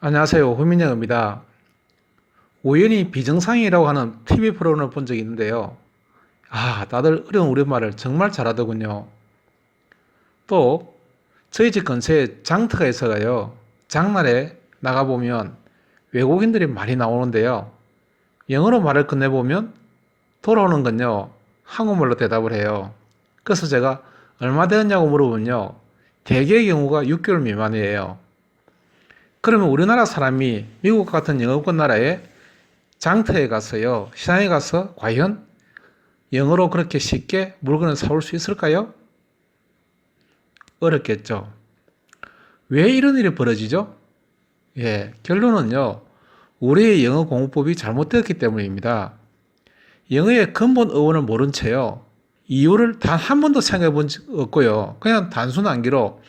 안녕하세요. 호민영입니다. 우연히 비정상이라고 하는 TV 프로그램을 본 적이 있는데요. 아, 다들 어려운 우리말을 정말 잘하더군요. 또, 저희 집 근처에 장터가 있어가요. 장날에 나가보면 외국인들이 많이 나오는데요. 영어로 말을 건네보면 돌아오는 건요. 한국말로 대답을 해요. 그래서 제가 얼마 되었냐고 물어보면요. 대개의 경우가 6개월 미만이에요. 그러면 우리나라 사람이 미국 같은 영어권 나라에 장터에 가서요, 시장에 가서 과연 영어로 그렇게 쉽게 물건을 사올 수 있을까요? 어렵겠죠. 왜 이런 일이 벌어지죠? 예, 결론은요, 우리의 영어 공부법이 잘못되었기 때문입니다. 영어의 근본 어원을 모른 채요, 이유를 단 한 번도 생각해 본 적 없고요, 그냥 단순 암기로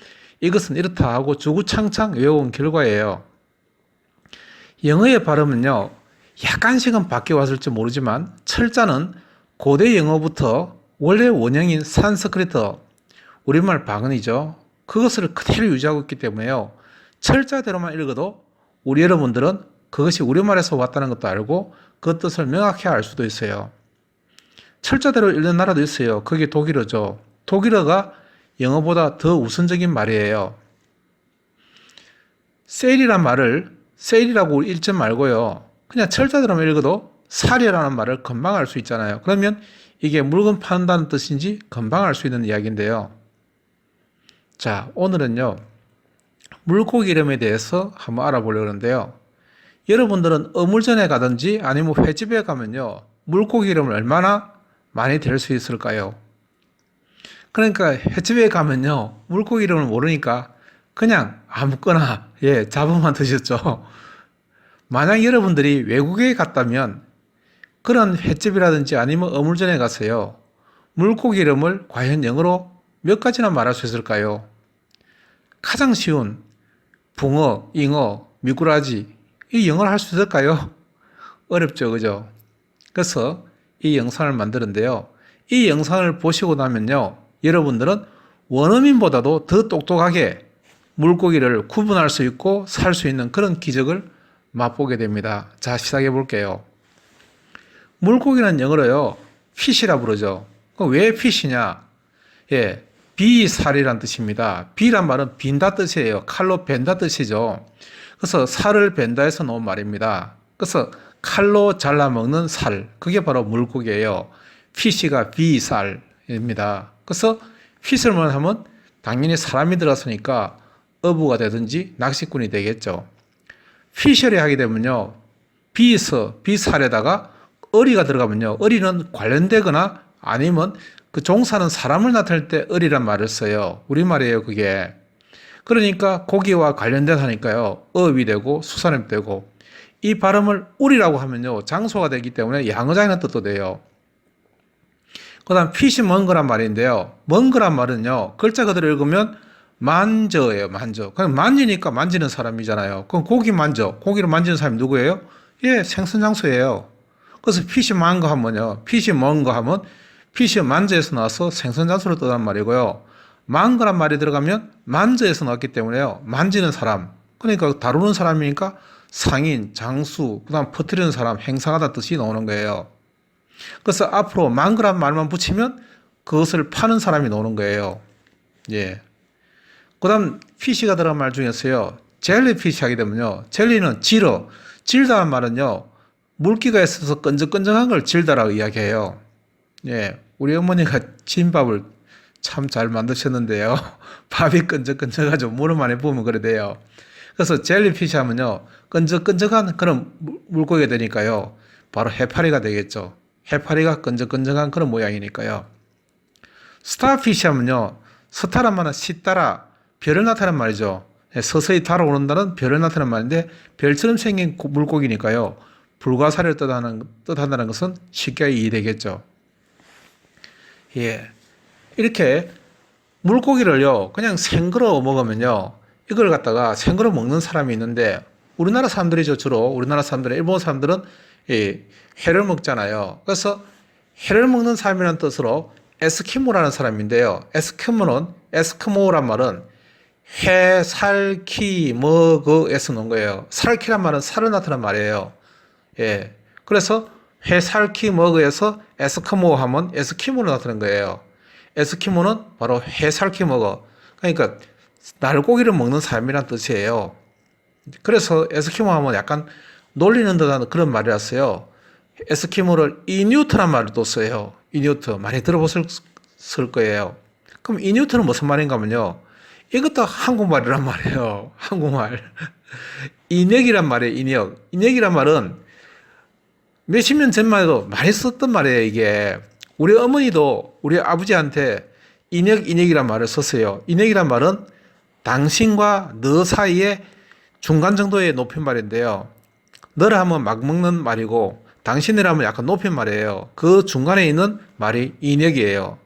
이것은 이렇다 하고 주구창창 외워온 결과예요. 영어의 발음은요, 약간씩은 바뀌어 왔을지 모르지만 철자는 고대 영어부터 원래 원형인 산스크리트, 우리말 방언이죠. 그것을 그대로 유지하고 있기 때문에요. 철자대로만 읽어도 우리 여러분들은 그것이 우리말에서 왔다는 것도 알고 그 뜻을 명확히 알 수도 있어요. 철자대로 읽는 나라도 있어요. 그게 독일어죠. 독일어가 영어보다 더 우선적인 말이에요. 세일이란 말을 세일이라고 읽지 말고요. 그냥 철자대로만 읽어도 살이라는 말을 금방 알 수 있잖아요. 그러면 이게 물건 판다는 뜻인지 금방 알 수 있는 이야기인데요. 자, 오늘은요. 물고기 이름에 대해서 한번 알아보려고 하는데요. 여러분들은 어물전에 가든지 아니면 횟집에 가면요. 물고기 이름을 얼마나 많이 될 수 있을까요? 그러니까 횟집에 가면요. 물고기 이름을 모르니까 그냥 아무거나 예, 잡으면 드셨죠. 만약 여러분들이 외국에 갔다면 그런 횟집이라든지 아니면 어물전에 가서요. 물고기 이름을 과연 영어로 몇 가지나 말할 수 있을까요? 가장 쉬운 붕어, 잉어, 미꾸라지 이 영어를 할 수 있을까요? 어렵죠, 그죠? 그래서 이 영상을 만드는데요. 이 영상을 보시고 나면요. 여러분들은 원어민보다도 더 똑똑하게 물고기를 구분할 수 있고 살 수 있는 그런 기적을 맛보게 됩니다. 자, 시작해 볼게요. 물고기는 영어로요, 피시라 부르죠. 왜 피시냐? 예, 비살이란 뜻입니다. 비란 말은 빈다 뜻이에요. 칼로 벤다 뜻이죠. 그래서 살을 벤다에서 나온 말입니다. 그래서 칼로 잘라 먹는 살, 그게 바로 물고기예요. 피시가 비살입니다. 그래서 피슬만 하면 당연히 사람이 들어서니까 어부가 되든지 낚시꾼이 되겠죠. 피셔리 하게 되면요. 비서, 비살에다가 어리가 들어가면요. 어리는 관련되거나 아니면 그 종사는 사람을 나타낼 때 어리란 말을 써요. 우리말이에요, 그게. 그러니까 고기와 관련된 하니까요. 어업이 되고 수산업이 되고 이 발음을 우리라고 하면요. 장소가 되기 때문에 양어장이라는 뜻도 돼요. 그 다음 핏이 먼 거란 말인데요. 먼 거란 말은요. 글자 그대로 읽으면 만져예요. 만져. 그냥 만지니까 만지는 사람이잖아요. 그럼 고기 만져. 고기를 만지는 사람이 누구예요? 예, 생선 장소예요. 그래서 핏이 먼 거 하면요. 핏이 먼 거 하면 핏이 만져에서 나와서 생선 장소를 떠난 말이고요. 만 거란 말이 들어가면 만져에서 나왔기 때문에요. 만지는 사람. 그러니까 다루는 사람이니까 상인, 장수, 그 다음 퍼뜨리는 사람, 행상하다 뜻이 나오는 거예요. 그래서 앞으로 망그란 말만 붙이면 그것을 파는 사람이 나오는 거예요. 예. 그 다음 피시가 들어간 말 중에서요. 젤리 피시 하게 되면요. 젤리는 질어. 질다는 말은요. 물기가 있어서 끈적끈적한 걸 질다라고 이야기해요. 예. 우리 어머니가 진밥을 참 잘 만드셨는데요. 밥이 끈적끈적하죠. 무릎 안에 부으면 그래 돼요. 그래서 젤리피시 하면요. 끈적끈적한 그런 물고기가 되니까요. 바로 해파리가 되겠죠. 해파리가 끈적끈적한 그런 모양이니까요. 스타피시 하면요. 스타란 말은 시따라 별을 나타내는 말이죠. 서서히 달아오른다는 별을 나타내는 말인데 별처럼 생긴 물고기니까요. 불가사리를 뜻하는, 뜻한다는 것은 쉽게 이해되겠죠. 예. 이렇게 물고기를요, 그냥 생그러 먹으면요, 이걸 갖다가 생그러 먹는 사람이 있는데, 우리나라 사람들이죠, 주로. 우리나라 사람들은, 일본 사람들은 이 회를 먹잖아요. 그래서 회를 먹는 사람이라는 뜻으로 에스키모라는 사람인데요. 에스키모는, 에스키모란 말은 해, 살, 키, 뭐, 그 에서 놓은 거예요. 살키란 말은 살을 나타낸 말이에요. 예. 그래서 해, 살, 키, 머그에서 에스키모 하면 에스키모로 나타낸 거예요. 에스키모는 바로 해, 살, 키, 머그. 그러니까 날고기를 먹는 사람이란 뜻이에요. 그래서 에스키모 하면 약간 놀리는 듯한 그런 말이었어요. 에스키모를 이뉴트란 또 써요. 이뉴트. 많이 들어보실 거예요. 그럼 이뉴트는 무슨 말인가 하면요. 이것도 한국말이란 말이에요. 한국말. 인역이란 말이에요. 인역. 인역이란 말은 몇십 년 전만 해도 많이 썼던 말이에요. 이게. 우리 어머니도 우리 아버지한테 인역, 인역이란 말을 썼어요. 인역이란 말은 당신과 너 사이에 중간 정도의 높임말인데요. 너를 하면 막 먹는 말이고 당신이라면 약간 높인 말이에요. 그 중간에 있는 말이 인역이에요.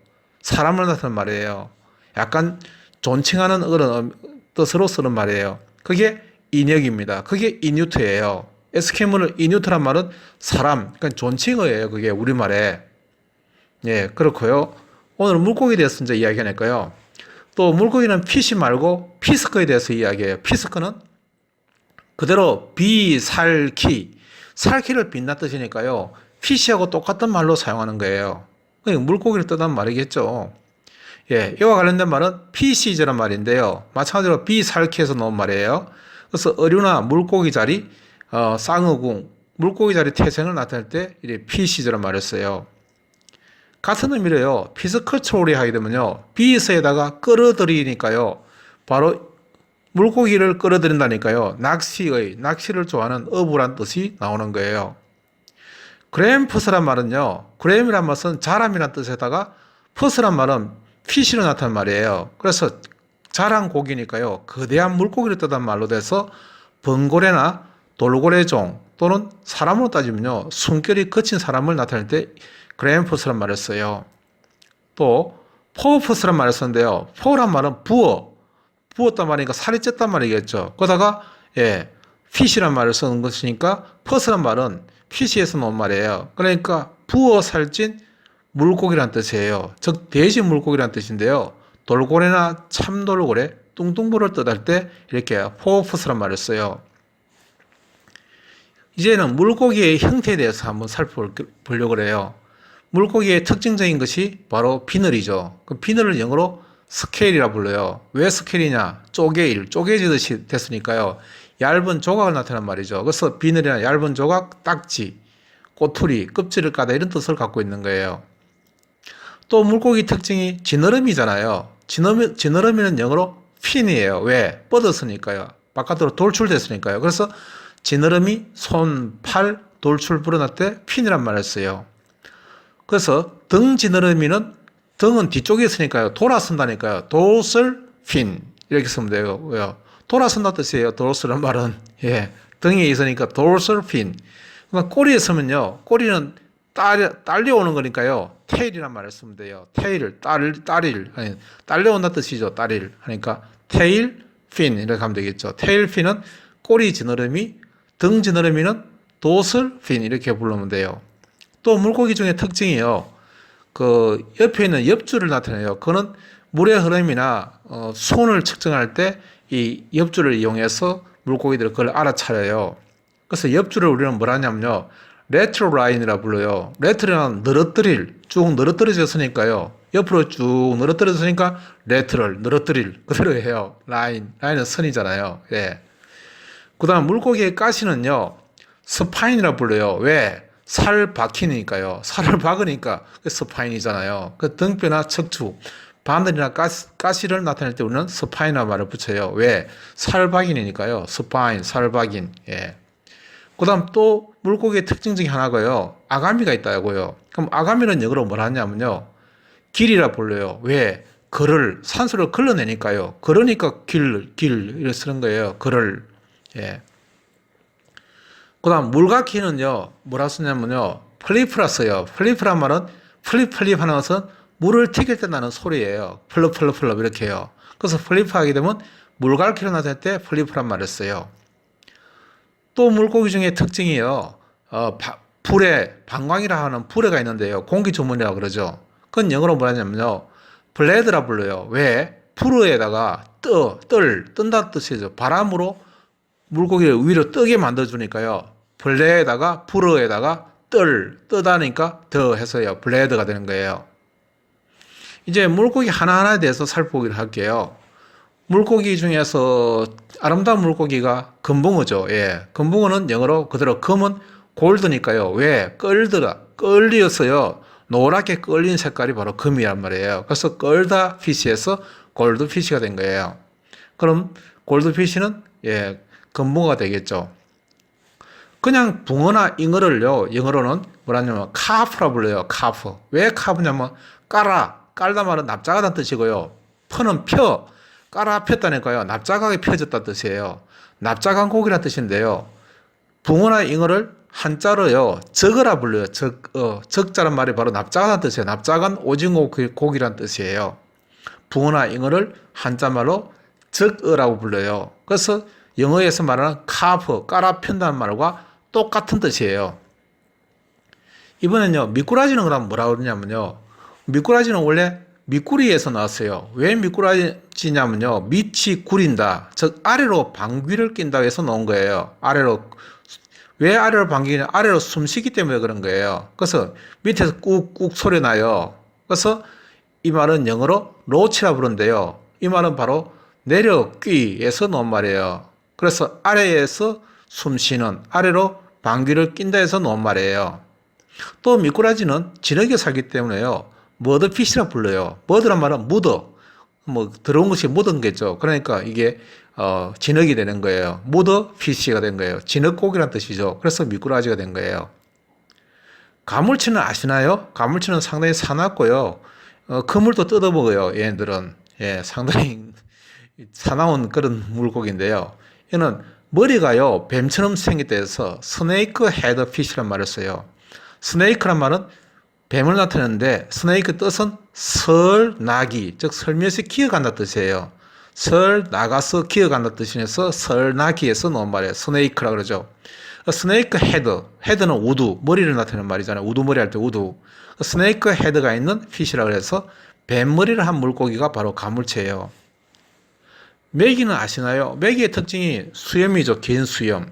사람을 나타내는 말이에요. 약간 존칭하는 그런 뜻으로 쓰는 말이에요. 그게 인역입니다. 그게 인유트예요. 에스키모는 인유트란 말은 사람, 그러니까 존칭어예요. 그게 우리말에. 예, 그렇고요. 오늘 물고기에 대해서 이제 이야기할 거예요. 또 물고기는 피시 말고 피스커에 대해서 이야기해요. 피스커는 그대로 비살키, 살키를 빛나 뜻이니까요. 피시하고 똑같은 말로 사용하는 거예요. 그러니까 물고기를 뜻하는 말이겠죠. 예, 이와 관련된 말은 피시즈란 말인데요. 마찬가지로 비살키에서 나온 말이에요. 그래서 어류나 물고기 자리, 어, 쌍어궁, 물고기 자리 태생을 나타낼 때 이제 피시즈란 말을 써요. 같은 의미로요. 피스커트롤이 하게 되면요. 비스에다가 끌어들이니까요. 바로 물고기를 끌어들인다니까요. 낚시의, 낚시를 좋아하는 어부란 뜻이 나오는 거예요. 그램퍼스란 말은요. 그램이란 말은 자람이란 뜻에다가 퍼스란 말은 피시로 나타난 말이에요. 그래서 자란 고기니까요. 거대한 물고기를 뜻한 말로 돼서 번고래나 돌고래종 또는 사람으로 따지면요. 숨결이 거친 사람을 나타낼 때 그램퍼스란 말을 써요. 또 포퍼스란 말을 쓰는데요. 포란 말은 부어, 부었단 말이니까 살이 쪘단 말이겠죠. 그러다가 예, 피시란 말을 쓰는 것이니까 퍼스란 말은 피시에서 나온 말이에요. 그러니까 부어 살찐 물고기란 뜻이에요. 즉 대신 물고기란 뜻인데요. 돌고래나 참돌고래, 뚱뚱보를 뜻할 때 이렇게 포퍼스란 말을 써요. 이제는 물고기의 형태에 대해서 한번 살펴보려고 그래요. 물고기의 특징적인 것이 바로 비늘이죠. 그 비늘을 영어로 스케일이라 불러요. 왜 스케일이냐? 쪼개일, 쪼개지듯이 됐으니까요. 얇은 조각을 나타내는 말이죠. 그래서 비늘이나 얇은 조각, 딱지, 꼬투리, 껍질을 까다 이런 뜻을 갖고 있는 거예요. 또 물고기 특징이 지느러미잖아요. 지느러미, 지느러미는 영어로 핀이에요. 왜? 뻗었으니까요. 바깥으로 돌출됐으니까요. 그래서 지느러미, 손, 팔, 돌출 불어날 때 핀이란 말을 써요. 그래서 등 지느러미는 등은 뒤쪽에 있으니까요. 돌아선다니까요. 도슬 핀 이렇게 쓰면 되고요. 돌아선다 뜻이에요. 도슬란 말은 예 등에 있으니까 도슬 핀. 그러면 꼬리에 서면요. 꼬리는 딸, 딸려오는 거니까요. 테일이란 말을 쓰면 돼요. 테일, 딸, 딸일. 아니, 딸려온다 뜻이죠. 딸일. 하니까 테일, 핀. 이렇게 하면 되겠죠. 테일 핀은 꼬리 지느러미, 등 지느러미는 도슬 핀. 이렇게 부르면 돼요. 또 물고기 중에 특징이요. 그 옆에 있는 옆줄을 나타내요. 그거는 물의 흐름이나 어, 손을 측정할 때 이 옆줄을 이용해서 물고기들 그걸 알아차려요. 그래서 옆줄을 우리는 뭐라 하냐면요. 레트로 라인이라 불러요. 레트로는 늘어뜨릴, 쭉 늘어뜨려졌으니까요. 옆으로 쭉 늘어뜨려졌으니까 레트를 늘어뜨릴 그대로 해요. 라인, 라인은 선이잖아요. 예. 그 다음 물고기의 가시는요. 스파인이라 불러요. 왜? 살 박히니까요. 살을 박으니까 그 스파인이잖아요. 그 등뼈나 척추, 바늘이나 가시, 가시를 나타낼 때 우리는 스파인이라 말을 붙여요. 왜? 살박인이니까요. 스파인, 살박인. 예. 그 다음 또 물고기의 특징 중에 하나가요. 아가미가 있다고요. 그럼 아가미는 영어로 뭐라 하냐면요. 길이라 불러요. 왜? 걸을, 산소를 걸러내니까요. 그러니까 길, 길, 이렇게 쓰는 거예요. 걸을. 예. 그 다음 물각기는요 뭐라 쓰냐면요 플리프라 써요. 플리프란 말은 플립 플립 하는 것은 물을 튀길 때 나는 소리예요. 플럽 플럽 플럽 이렇게 해요. 그래서 플리프 하게 되면 물갈퀴를 나타낼 때 플리프란 말을 써요. 또 물고기 중에 특징이요 어, 바, 불에 방광이라 하는 불에가 있는데요. 공기 조문이라고 그러죠. 그건 영어로 뭐라냐면요 블레드라 불러요. 왜? 불어에다가 떠, 떨, 뜬다는 뜻이죠. 바람으로 물고기를 위로 뜨게 만들어주니까요. 블레에다가 불어에다가 떨, 뜨다니까 더 해서요. 블레드가 되는 거예요. 이제 물고기 하나하나에 대해서 살펴보기를 할게요. 물고기 중에서 아름다운 물고기가 금붕어죠. 예. 금붕어는 영어로 그대로 금은 골드니까요. 왜? 끌더라. 끌리어서요. 노랗게 끌린 색깔이 바로 금이란 말이에요. 그래서 끌다 피시에서 골드 피시가 된 거예요. 그럼 골드 피시는 예, 금붕어가 되겠죠. 그냥 붕어나 잉어를요, 영어로는 뭐라냐면 카프라 불러요. 카프. 왜 카프냐면 깔아. 깔다 말은 납작하다는 뜻이고요. 퍼는 펴. 깔아 폈다니까요. 납작하게 펴졌다는 뜻이에요. 납작한 고기란 뜻인데요. 붕어나 잉어를 한자로요. 적어라 불러요. 적, 어, 적자란 말이 바로 납작하다는 뜻이에요. 납작한 오징어 고기란 뜻이에요. 붕어나 잉어를 한자말로 적어라고 불러요. 그래서 영어에서 말하는 카프, 깔아 편다는 말과 똑같은 뜻이에요. 이번엔요, 미꾸라지는 그럼 뭐라 그러냐면요. 미꾸라지는 원래 미꾸리에서 나왔어요. 왜 미꾸라지냐면요. 밑이 구린다. 즉, 아래로 방귀를 낀다고 해서 나온 거예요. 아래로. 왜 아래로 방귀냐? 아래로 숨 쉬기 때문에 그런 거예요. 그래서 밑에서 꾹꾹 소리 나요. 그래서 이 말은 영어로 로치라 부르는데요. 이 말은 바로 내려귀에서 나온 말이에요. 그래서 아래에서 숨 쉬는 아래로 방귀를 낀다 해서 나온 말이에요. 또 미꾸라지는 진흙에 살기 때문에요. 머드피시라 불러요. 머드란 말은 묻어. 뭐 들어온 것이 묻은 거죠. 그러니까 이게 어, 진흙이 되는 거예요. 머드피시가 된 거예요. 진흙고기란 뜻이죠. 그래서 미꾸라지가 된 거예요. 가물치는 아시나요? 가물치는 상당히 사납고요. 어, 그물도 뜯어먹어요. 얘네들은 예, 상당히 사나운 그런 물고기인데요. 얘는 머리가요 뱀처럼 생겼다 해서 스네이크 헤드 피시란 말을 써요. 스네이크란 말은 뱀을 나타내는데 스네이크 뜻은 설 나기 즉 설면서 기어간다 뜻이에요. 설 나가서 기어간다 뜻이면서 설 나기에서 나온 말이에요. 스네이크라 그러죠. 스네이크 헤드 헤드는 우두 머리를 나타내는 말이잖아요. 우두머리 할 때 우두 스네이크 헤드가 있는 피시라 그래서 뱀머리를 한 물고기가 바로 가물치예요. 메기는 아시나요? 메기의 특징이 수염이죠. 긴 수염.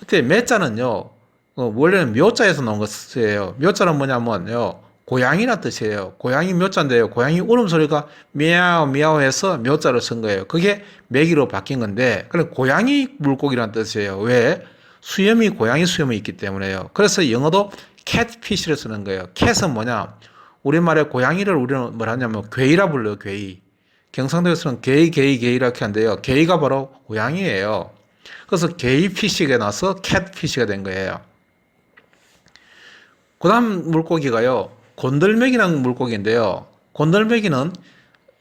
그때 매자는요. 어, 원래는 묘자에서 나온 것이에요. 묘자는 뭐냐면요. 고양이란 뜻이에요. 고양이 묘자인데요. 고양이 울음소리가 미야오 미야오 해서 묘자를 쓴 거예요. 그게 메기로 바뀐 건데, 그럼 고양이 물고기란 뜻이에요. 왜? 수염이 고양이 수염이 있기 때문에요. 그래서 영어도 캣피시를 쓰는 거예요. 캣은 뭐냐? 우리말에 고양이를 우리는 뭘 하냐면 괴이라 불러요. 괴이. 경상도에서는 게이, 게이, 게이 이렇게 한대요. 게이가 바로 고양이에요. 그래서 게이 피시가 나서 캣 피시가 된 거예요. 그 다음 물고기가요. 곤들메기라는 물고기인데요. 곤들메기는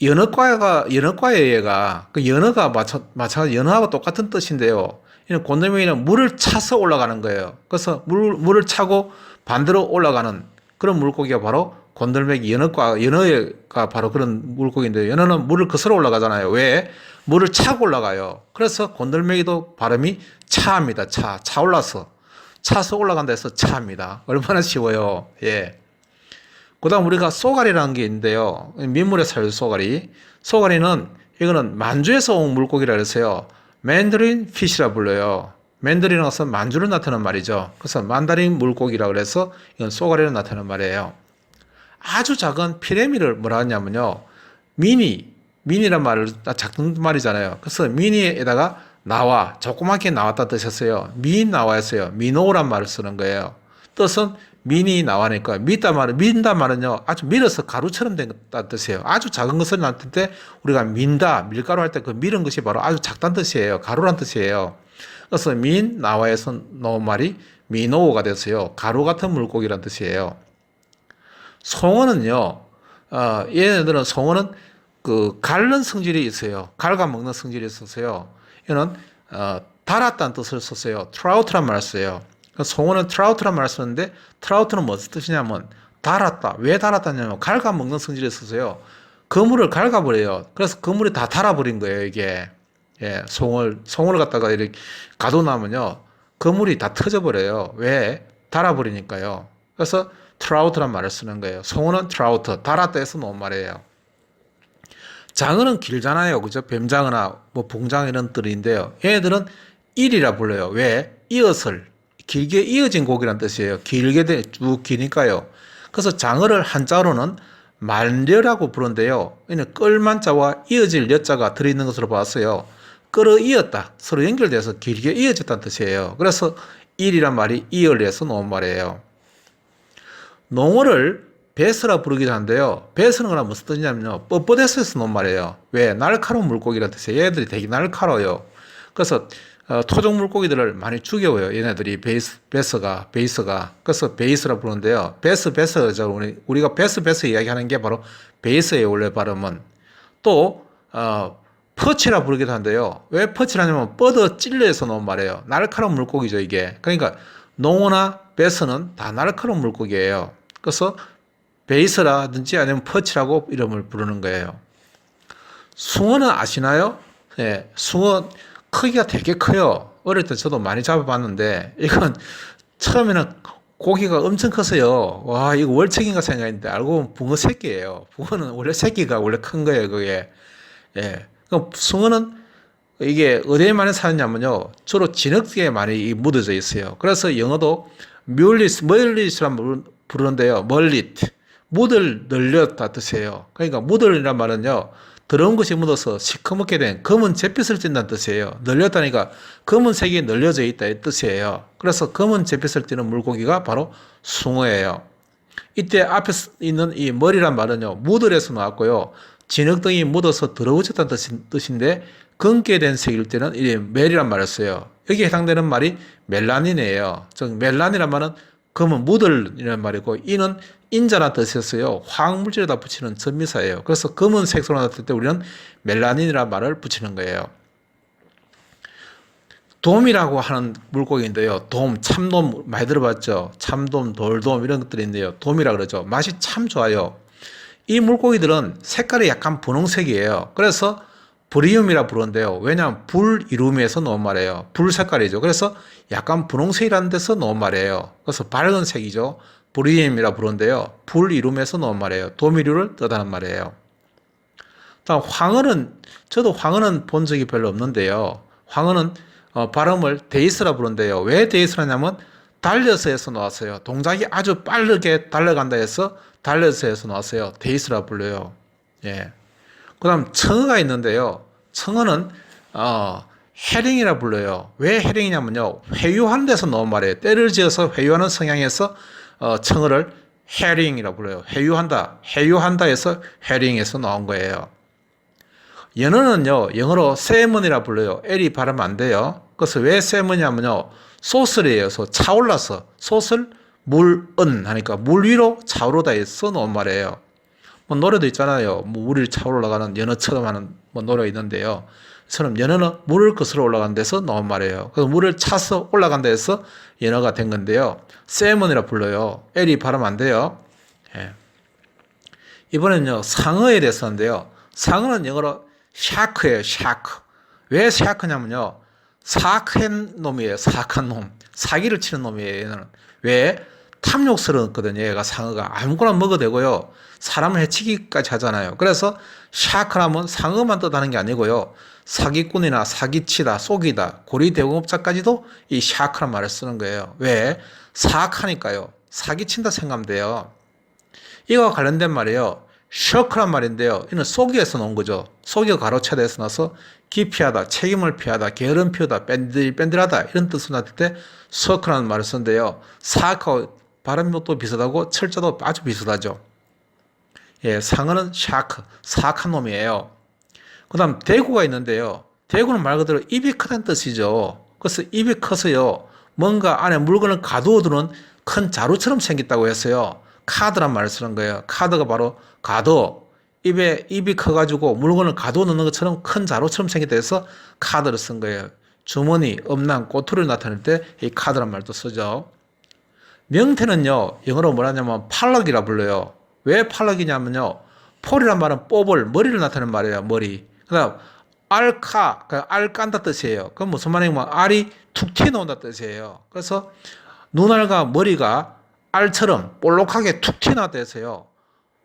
연어과가, 연어과의 얘가, 그 연어가 마찬, 마찬가지 연어하고 똑같은 뜻인데요. 이는 곤들메기는 물을 차서 올라가는 거예요. 그래서 물, 물을 차고 반대로 올라가는 그런 물고기가 바로 곤들메기 연어과 연어가 바로 그런 물고기인데 연어는 물을 거슬러 올라가잖아요. 왜? 물을 차고 올라가요. 그래서 곤들메기도 발음이 차입니다. 차. 차 올라서. 차서 올라간다 해서 차입니다. 얼마나 쉬워요. 예. 그 다음 우리가 쏘가리라는 게 있는데요. 민물에 살는 쏘가리. 쏘가리는 이거는 만주에서 온 물고기라 그래서요. 맨드린 피시라 불러요. 맨드린은 것은 만주를 나타내는 말이죠. 그래서 만다린 물고기라 그래서 이건 쏘가리를 나타내는 말이에요. 아주 작은 피레미를 뭐라 하냐면요. 미니, 미니란 말을 작은 말이잖아요. 그래서 미니에다가 나와, 조그맣게 나왔다 뜻이었어요. 미 나와였어요. 미노란 말을 쓰는 거예요. 뜻은 미니 나와니까 믿다 말은 민다 말은요 아주 밀어서 가루처럼 된다 뜻이에요. 아주 작은 것을 나타낼 때 우리가 민다 밀가루 할 때 그 밀은 것이 바로 아주 작다는 뜻이에요. 가루란 뜻이에요. 그래서 민 나와에서 나온 말이 미노가 됐어요. 가루 같은 물고기란 뜻이에요. 송어는요, 어, 얘네들은 송어는 그 갈는 성질이 있어요. 갈가 먹는 성질이 있어서요. 이는 어, 달았다는 뜻을 썼어요. 트라우트란 말을 써요. 송어는 트라우트란 말을 쓰는데 트라우트는 무슨 뜻이냐면 달았다. 왜 달았다냐면 갈가 먹는 성질이 있어서요. 그물을 갈가버려요. 그래서 그물이 다 달아버린 거예요. 이게 예, 송을 송을 갖다가 이렇게 가둬놓으면요, 그물이 다 터져버려요. 왜? 달아버리니까요. 그래서 트라우트란 말을 쓰는 거예요. 송어는 트라우트, 달았다 해서 놓은 말이에요. 장어는 길잖아요. 그죠? 뱀장어나 뭐 봉장 이런 들인데요. 얘네들은 일이라 불러요. 왜? 이어설. 길게 이어진 고기란 뜻이에요. 길게 돼- 쭉 기니까요. 그래서 장어를 한자로는 말려라고 부른데요. 이는 끌만 자와 이어질 여 자가 들어있는 것으로 봤어요. 끌어 이었다. 서로 연결돼서 길게 이어졌다는 뜻이에요. 그래서 일이란 말이 이어내서 놓은 말이에요. 농어를 베스라 부르기도 한데요. 베스는 거나 무슨 뜻이냐면요. 뻣뻣해서 놓은 말이에요. 왜? 날카로운 물고기라는 뜻이에요. 얘들이 되게 날카로워요. 그래서 어, 토종 물고기들을 많이 죽여요. 얘네들이 베이스, 베스가, 베이스가. 그래서 베이스라 부르는데요. 베스, 베스, 저, 우리, 우리가 베스, 베스 이야기하는 게 바로 베이스의 원래 발음은. 또, 어, 퍼치라 부르기도 한데요. 왜 퍼치라냐면 뻗어 찔려서 놓은 말이에요. 날카로운 물고기죠, 이게. 그러니까 농어나 베스는 다 날카로운 물고기예요. 그래서 베이스라든지 아니면 퍼치라고 이름을 부르는 거예요. 숭어는 아시나요? 예, 숭어 크기가 되게 커요. 어릴 때 저도 많이 잡아봤는데 이건 처음에는 고기가 엄청 컸어요. 와, 이거 월척인가 생각했는데 알고 보면 붕어 새끼예요. 붕어는 원래 새끼가 원래 큰 거예요, 그게. 예. 그럼 숭어는 이게 어디에 많이 사느냐면요. 주로 진흙에 많이 묻어져 있어요. 그래서 영어도 뮬리스, 멀리스란 부르는데요. 멀릿. 묻을 늘렸다 뜻이에요. 그러니까 묻을이란 말은요. 더러운 것이 묻어서 시커멓게 된 검은 잿빛을 띈다는 뜻이에요. 늘렸다니까 검은색이 늘려져 있다 이 뜻이에요. 그래서 검은 잿빛을 띠는 물고기가 바로 숭어예요. 이때 앞에 있는 이 머리란 말은요. 묻을에서 나왔고요. 진흙등이 묻어서 더러워졌다는 뜻인- 뜻인데 검게 된 색일 때는 이 멜이란 말을 써요. 여기에 해당되는 말이 멜라닌이에요. 즉 멜란이란 말은 검은 묻을이라는 말이고 이는 인자라는 뜻이었어요. 화학물질에다 붙이는 전미사예요. 그래서 검은 색소로 나타날 때 우리는 멜라닌이라는 말을 붙이는 거예요. 돔이라고 하는 물고기인데요. 돔, 참돔 많이 들어봤죠? 참돔, 돌돔 이런 것들이 있는데요. 돔이라 그러죠. 맛이 참 좋아요. 이 물고기들은 색깔이 약간 분홍색이에요. 그래서 브리움이라 부르는데요. 왜냐하면 불 이루미에서 넣은 말이에요. 불 색깔이죠. 그래서 약간 분홍색이라는 데서 넣은 말이에요. 그래서 밝은 색이죠. 브리움이라 부르는데요. 불 이루미에서 넣은 말이에요. 도미류를 뜻하는 말이에요. 다음 황어는 저도 황어는 본 적이 별로 없는데요. 황어는 어, 발음을 데이스라 부르는데요. 왜 데이스라냐면 달려서에서 나왔어요. 동작이 아주 빠르게 달려간다 해서 달려서에서 나왔어요. 데이스라 불러요. 예. 그 다음 청어가 있는데요. 청어는 어, 해링이라 불러요. 왜 해링이냐면요. 회유하는 데서 나온 말이에요. 때를 지어서 회유하는 성향에서 어, 청어를 해링이라 불러요. 회유한다, 해유한다 해서 해링에서 나온 거예요. 연어는요, 영어로 세먼이라 불러요. L이 발음 안 돼요. 그래서 왜 세먼이냐면요, 소설이에요. 서 차올라서, 소설, 물, 은 하니까 물 위로 차오르다 해서 놓은 말이에요. 뭐 노래도 있잖아요. 뭐 물이 차올라가는 연어처럼 하는 뭐 노래가 있는데요. 처럼 연어는 물을 거슬러 올라간 데서 나온 말이에요. 그래서 물을 차서 올라간다 해서 연어가 된 건데요. 세먼이라 불러요. L이 발음 안 돼요. 예. 이번엔요, 상어에 대해서 하는데요. 상어는 영어로 샤크예요, 샤크. 왜 샤크냐면요. 사악한 놈이에요, 사악한 놈. 사기를 치는 놈이에요, 얘는. 왜? 탐욕스럽거든요, 얘가 상어가. 아무거나 먹어도 되고요. 사람을 해치기까지 하잖아요. 그래서 샤크라면 상어만 뜻하는 게 아니고요. 사기꾼이나 사기치다, 속이다, 고리 대공업자까지도 이 샤크란 말을 쓰는 거예요. 왜? 사악하니까요. 사기친다 생각하면 돼요. 이거와 관련된 말이에요. 셔크란 말인데요. 이는 속이에서 나온 거죠. 속이가 가로차대에서 나서 기피하다, 책임을 피하다, 게으름 피우다, 뺀들뺀들하다 이런 뜻으로 나타날 때 서크라는 말을 쓰는데요. 사악하고 발음도 비슷하고 철자도 아주 비슷하죠. 예, 상어는 샤크, 사악한 놈이에요. 그 다음 대구가 있는데요. 대구는 말 그대로 입이 크다는 뜻이죠. 그래서 입이 커서요. 뭔가 안에 물건을 가두어두는 큰 자루처럼 생겼다고 했어요. 카드란 말을 쓰는 거예요. 카드가 바로 가둬. 입에 입이 커가지고 물건을 가두어 놓는 것처럼 큰 자루처럼 생겼다 해서 카드를 쓴 거예요. 주머니, 음란, 꼬투리를 나타낼 때 이 카드란 말도 쓰죠. 명태는요, 영어로 뭐라냐면 팔럭이라 불러요. 왜 팔럭이냐면요, 폴이란 말은 뽑을, 머리를 나타내는 말이에요, 머리. 그 다음, 알카, 그알 깐다 뜻이에요. 그건 무슨 말이냐면 알이 툭 튀어나온다 뜻이에요. 그래서 눈알과 머리가 알처럼 볼록하게 툭 튀어나왔다 해서요.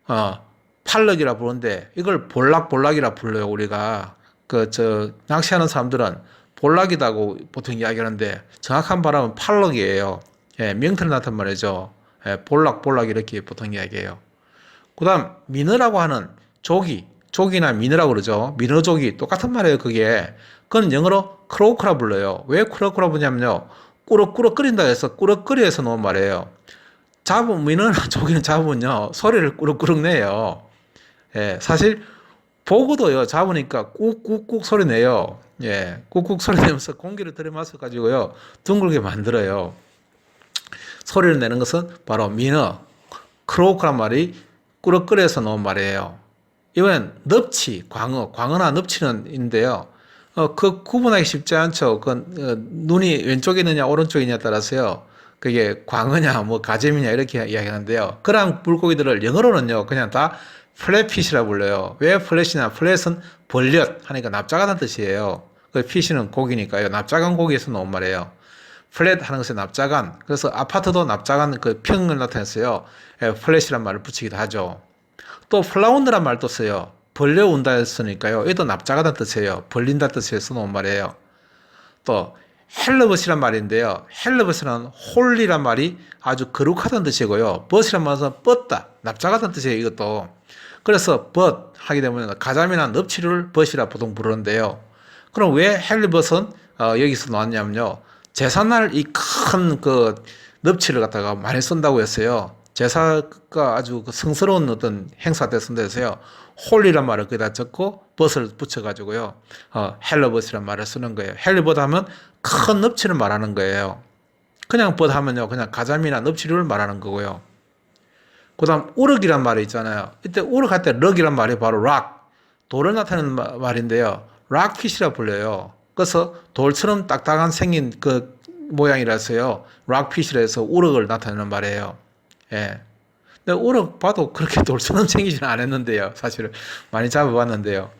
어, 팔럭이라 부르는데 이걸 볼락볼락이라 불러요 우리가 그 저 낚시하는 사람들은 볼락이다고 보통 이야기하는데 정확한 발음은 팔럭이에요. 예, 명태를 나타난 말이죠. 예, 볼락 볼락 이렇게 보통 이야기해요. 그 다음 민어라고 하는 조기, 조기나 민어라고 그러죠. 민어조기 똑같은 말이에요. 그게 그건 영어로 크로크라 불러요. 왜 크로크라 부냐면요. 꾸럭꾸럭 끓인다 해서 꾸럭끓여서 놓은 말이에요. 잡은 민어나 조기는 잡으면요 소리를 꾸럭꾸럭 내요. 예, 사실 보고도요 잡으니까 꾹꾹꾹 소리 내요. 예, 꾹꾹 소리 내면서 공기를 들이마셔 가지고요 둥글게 만들어요. 소리를 내는 것은 바로 민어, 크로크란 말이 꾸럭거려서 놓은 말이에요. 이번엔 넙치, 광어, 광어나 넙치는 있는데요. 어, 그 구분하기 쉽지 않죠. 그 어, 눈이 왼쪽에 있느냐 오른쪽에 냐 따라서요. 그게 광어냐 뭐 가재미냐 이렇게 이야기하는데요. 그런 물고기들을 영어로는요 그냥 다 플랫핏이라 불러요. 왜 플랫이냐? 플랫은 벌렸 하니까 납작하다는 뜻이에요. 그 피시는 고기니까요. 납작한 고기에서 나온 말이에요. 플랫 하는 것은 납작한. 그래서 아파트도 납작한 그 평을 나타냈어요. 예, 플랫이란 말을 붙이기도 하죠. 또 플라운드란 말도 써요. 벌려온다 했으니까요. 얘도 납작하다는 뜻이에요. 벌린다 뜻에서 써놓은 말이에요. 또 헬러벗이란 말인데요. 헬러벗은 홀리란 말이 아주 거룩하다는 뜻이고요. 벗이란 말은 뻗다, 납작하다는 뜻이에요. 이것도. 그래서 벗 하게 되면 가자미나 넙치를 벗이라 보통 부르는데요. 그럼 왜 헬리벗은 어, 여기서 나왔냐면요. 제사날 이 큰 그 넙치를 갖다가 많이 쓴다고 했어요. 제사가 아주 그 성스러운 어떤 행사 때 쓴다 해서요. 홀리란 말을 거기다 적고 벗을 붙여가지고요. 어, 헬러벗이란 말을 쓰는 거예요. 헬리벗 하면 큰 넙치를 말하는 거예요. 그냥 벗 하면요. 그냥 가자미나 넙치를 말하는 거고요. 그 다음 우럭이란 말이 있잖아요. 이때 우럭 할 때 럭이란 말이 바로 락, 돌을 나타내는 마- 말인데요. 락핏이라 불려요. 그래서 돌처럼 딱딱한 생긴 그 모양이라서요. 락핏이라 해서 우럭을 나타내는 말이에요. 예. 근데 우럭 봐도 그렇게 돌처럼 생기지는 않았는데요. 사실은 많이 잡아봤는데요.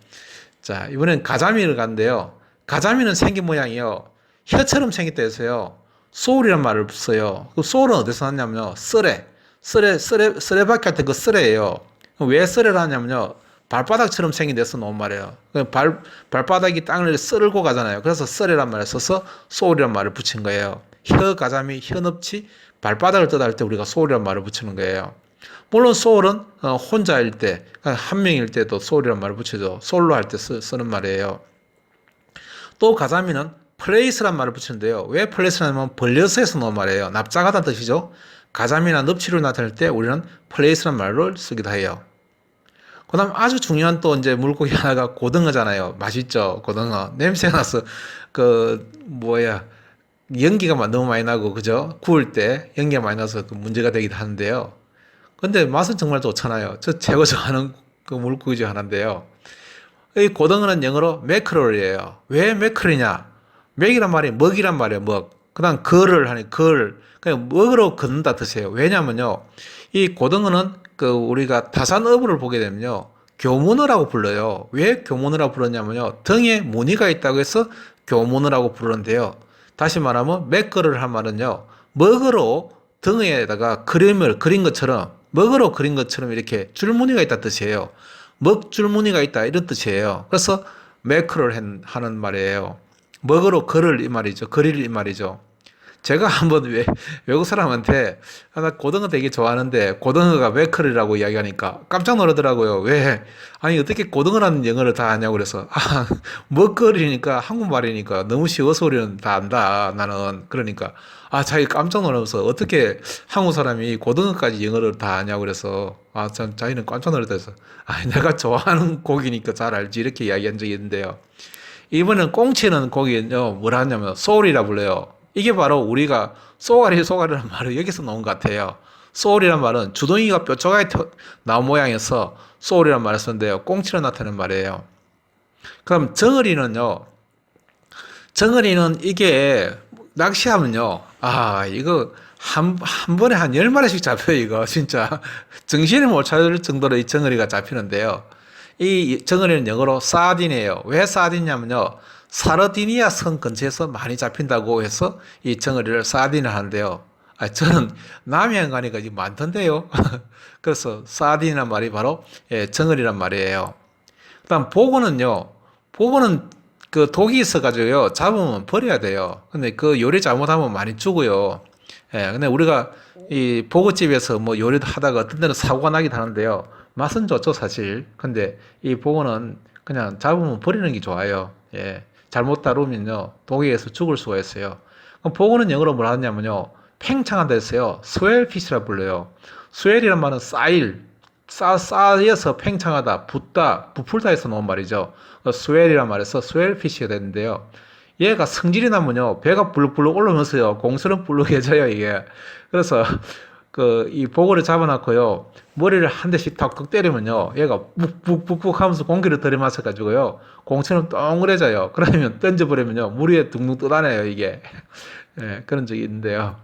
자, 이번엔 가자미를 간대요. 가자미는 생긴 모양이요. 혀처럼 생겼다 해서요. 소울이란 말을 써요. 그 소울은 어디서 났냐면요. 썰에. 썰에, 썰에, 썰에밖에 할 때그 썰에예요. 왜 썰에를 하냐면요. 발바닥처럼 생긴 데서 놓은 말이에요. 그 발, 발바닥이 땅을 썰고 가잖아요. 그래서 썰이란 말을 써서 소울이란 말을 붙인 거예요. 혀 가자미, 혀 넙치, 발바닥을 떠다 할때 우리가 소울이란 말을 붙이는 거예요. 물론 소울은 어, 혼자일 때, 한 명일 때도 소울이란 말을 붙이죠. 솔로 할 때 쓰는 말이에요. 또 가자미는 플레이스란 말을 붙이는데요. 왜 플레이스라면 벌려서에서 놓은 말이에요. 납작하다는 뜻이죠. 가자미나 넙치를 나타낼 때 우리는 플레이스란 말을 쓰기도 해요. 그 다음 아주 중요한 또 이제 물고기 하나가 고등어잖아요. 맛있죠, 고등어. 냄새가 나서, 그, 뭐야, 연기가 막 너무 많이 나고, 그죠? 구울 때 연기가 많이 나서 그 문제가 되기도 하는데요. 근데 맛은 정말 좋잖아요. 저 최고 좋아하는 그 물고기 중 하나인데요. 이 고등어는 영어로 매크롤이에요. 왜 매크롤이냐? 맥이란 말이 먹이란 말이에요, 먹. 그 다음 걸을 하니 걸. 그냥 먹으러 걷는다 뜻이에요. 왜냐면요. 이 고등어는 그 우리가 다산어부를 보게 되면요. 교문어라고 불러요. 왜 교문어라고 불렀냐면요. 등에 무늬가 있다고 해서 교문어라고 부르는데요. 다시 말하면 맥거를 한 말은요. 먹으로 등에다가 그림을 그린 것처럼 먹으로 그린 것처럼 이렇게 줄무늬가 있다 뜻이에요. 먹 줄무늬가 있다 이런 뜻이에요. 그래서 매크를 하는 말이에요. 먹으로 걸을 이 말이죠. 그릴 이 말이죠. 제가 한번 외, 외국 사람한테 아, 나 고등어 되게 좋아하는데 고등어가 매크이라고 이야기하니까 깜짝 놀라더라고요. 왜? 아니 어떻게 고등어라는 영어를 다 아냐고 그래서 아 먹거리니까 한국말이니까 너무 쉬워서 우리는 다 안다 나는 그러니까 아 자기 깜짝 놀라면서 어떻게 한국 사람이 고등어까지 영어를 다 아냐고 그래서 아 참 자기는 깜짝 해서 아 내가 좋아하는 고기니까 잘 알지 이렇게 이야기한 적이 있는데요. 이번엔 꽁치는 고기는요 뭐라 하냐면 소울이라 불러요. 이게 바로 우리가 쏘가리 쏘가리라는 말을 여기서 나온 것 같아요. 소울이란 말은 주둥이가 뾰족하게 나온 모양에서 소울이란 말을 썼는데요. 꽁치로 나타내는 말이에요. 그럼 정어리는요. 정어리는 이게 낚시하면요. 아, 이거 한, 한 번에 한 열마리씩 잡혀요, 이거. 진짜. 정신을 못 차릴 정도로 이 정어리가 잡히는데요. 이 정어리는 영어로 사딘이에요. 왜 사딘이냐면요. 사르디니아 성 근처에서 많이 잡힌다고 해서 이 정어리를 사딘을 하는데요. 아, 저는 남해안 가니까 지금 많던데요. 그래서 사딘이란 말이 바로 예, 정어리란 말이에요. 그 다음 보고는요. 보고는 그 독이 있어가지고요. 잡으면 버려야 돼요. 근데 그 요리 잘못하면 많이 죽어요. 예, 근데 우리가 이 보고집에서 뭐 요리도 하다가 어떤 데는 사고가 나기도 하는데요. 맛은 좋죠, 사실. 근데 이 보고는 그냥 잡으면 버리는 게 좋아요. 예. 잘못 다루면요. 독에 의해서 죽을 수가 있어요. 그럼 보고는 영어로 뭐라 하냐면요. 팽창한다 했어요. 스웰피시라 불러요. 스웰이란 말은 쌓일, 쌓, 쌓여서 팽창하다, 붙다, 부풀다 해서 놓은 말이죠. 그 스웰이란 말에서 스웰피시가 되는데요. 얘가 성질이 나면요. 배가 불룩불룩 올라오면서요. 공수는 불룩해져요, 이게. 그래서 그 이 보고를 잡아놓고요. 머리를 한 대씩 탁 때리면요. 얘가 북북북북 하면서 공기를 들이마셔 가지고요. 공처럼 동그래져요. 그러면 던져버리면요. 물 위에 둥둥 떠다녀요, 이게. 예, 그런 적이 있는데요.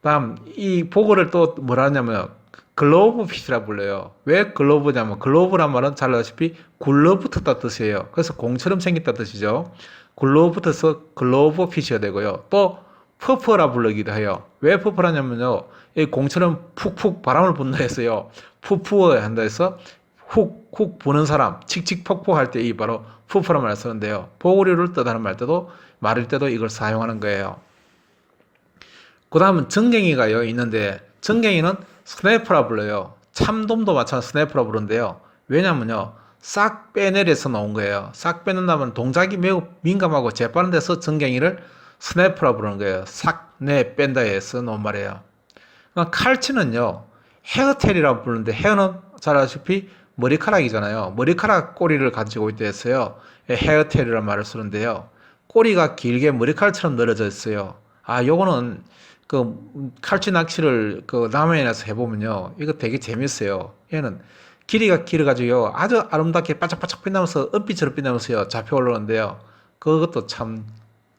다음 이 보고를 또 뭐라 하냐면 글로브 핏이라 불러요. 왜 글로브냐면 글로브란 말은 잘 아시피 굴러 붙었다 뜻이에요. 그래서 공처럼 생겼다 뜻이죠. 굴러 붙어서 글로브 핏이가 되고요. 또 퍼퍼라 부르기도 해요. 왜 퍼퍼라냐면요. 이 공처럼 푹푹 바람을 분다 해서요. 푸푸어 한다 해서 훅훅 부는 사람, 칙칙 폭폭 할 때 이 바로 푸푸란 말을 쓰는데요. 보고류를 뜻하는 말 때도 말일 때도 이걸 사용하는 거예요. 그 다음은 정갱이가요 있는데 정갱이는 스냅퍼라 불러요. 참돔도 마찬가지 스냅퍼라 부르는데요. 왜냐면요. 싹 빼내려서 나온 거예요. 싹 빼낸다면 동작이 매우 민감하고 재빠른 데서 정갱이를 스냅퍼라 부르는 거예요. 싹내 뺀다 해서 나온 말이에요. 그러니까 칼치는요. 헤어텔이라고 부르는데 헤어는 잘 아시피 머리카락이잖아요. 머리카락 꼬리를 가지고 있다 했어요. 헤어텔이라는 말을 쓰는데요. 꼬리가 길게 머리카락처럼 늘어져 있어요. 아, 요거는 그 칼치 낚시를 그 남해에서 해보면요. 이거 되게 재밌어요. 얘는 길이가 길어가지고요. 아주 아름답게 바짝바짝 빛나면서 은빛처럼 빛나면서요. 잡혀 올라오는데요. 그것도 참,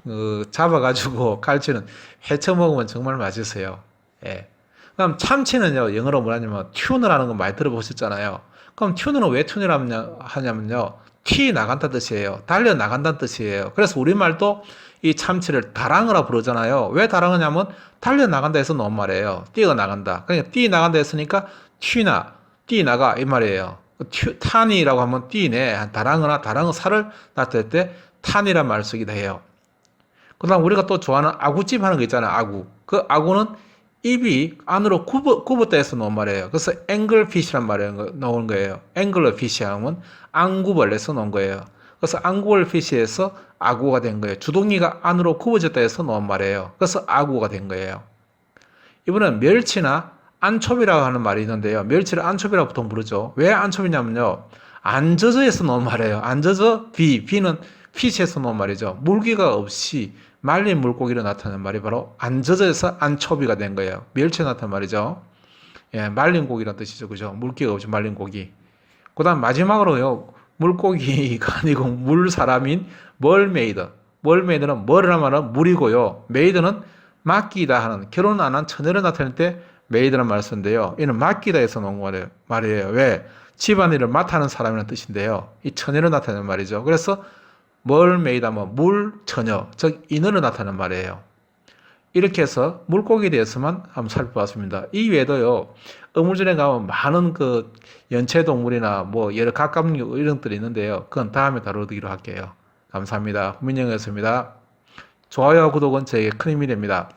그, 잡아가지고 칼치는 회쳐 먹으면 정말 맛있어요. 예. 그럼 참치는요, 영어로 뭐라냐면 튜너라는 거 많이 들어보셨잖아요. 그럼 튜너는 왜 튜너를 하냐면요. 튀 나간다 뜻이에요. 달려 나간다는 뜻이에요. 그래서 우리말도 이 참치를 다랑어라 부르잖아요. 왜 다랑어냐면 달려 나간다 해서 놓은 말이에요. 뛰어 나간다. 그러니까 뛰 나간다 했으니까 튀나 뛰 나가 이 말이에요. 튀, 탄이라고 하면 뛰네. 다랑어나 다랑어 살을 나타낼 때 탄이란 말을 쓰기도 해요. 그 다음 우리가 또 좋아하는 아구찜 하는 거 있잖아요. 아구. 그 아구는 입이 안으로 굽어, 굽었다 해서 놓은 말이에요. 그래서 앵글피시란 말이 나오는 거예요. 앵글러피시 하면 안구벌레에서 놓은 거예요. 그래서 안구벌피시에서 아구가 된 거예요. 주둥이가 안으로 굽어졌다 해서 놓은 말이에요. 그래서 아구가 된 거예요. 이번엔 멸치나 안초비라고 하는 말이 있는데요. 멸치를 안초비라고 보통 부르죠. 왜 안초비냐면요. 안 젖어에서 놓은 말이에요. 안 젖어 비. 비는 피시에서 놓은 말이죠. 물기가 없이 말린 물고기로 나타나는 말이 바로 안 젖어서 안초비가 된 거예요. 멸치에 나타난 말이죠. 예, 말린 고기란 뜻이죠. 그죠? 물기가 없이 말린 고기. 그 다음 마지막으로요. 물고기가 아니고 물 사람인 멀메이드. 멀메이드는 멀을 하면 물이고요. 메이드는 맡기다 하는 결혼 안 한 처녀를 나타낼 때 메이드란 말을 쓰는데요. 이는 맡기다 해서 놓은 거예요. 말이에요. 왜? 집안일을 맡아는 사람이라는 뜻인데요. 이 처녀를 나타내는 말이죠. 그래서 멀메이드하면 물 처녀, 즉 인어를 나타내는 말이에요. 이렇게 해서 물고기에 대해서만 한번 살펴봤습니다. 이 외에도요, 어물전에 가면 많은 그 연체동물이나 뭐 여러 가까운 이런 것들이 있는데요. 그건 다음에 다루기로 할게요. 감사합니다. 후민영이었습니다. 좋아요와 구독은 저에게 큰 힘이 됩니다.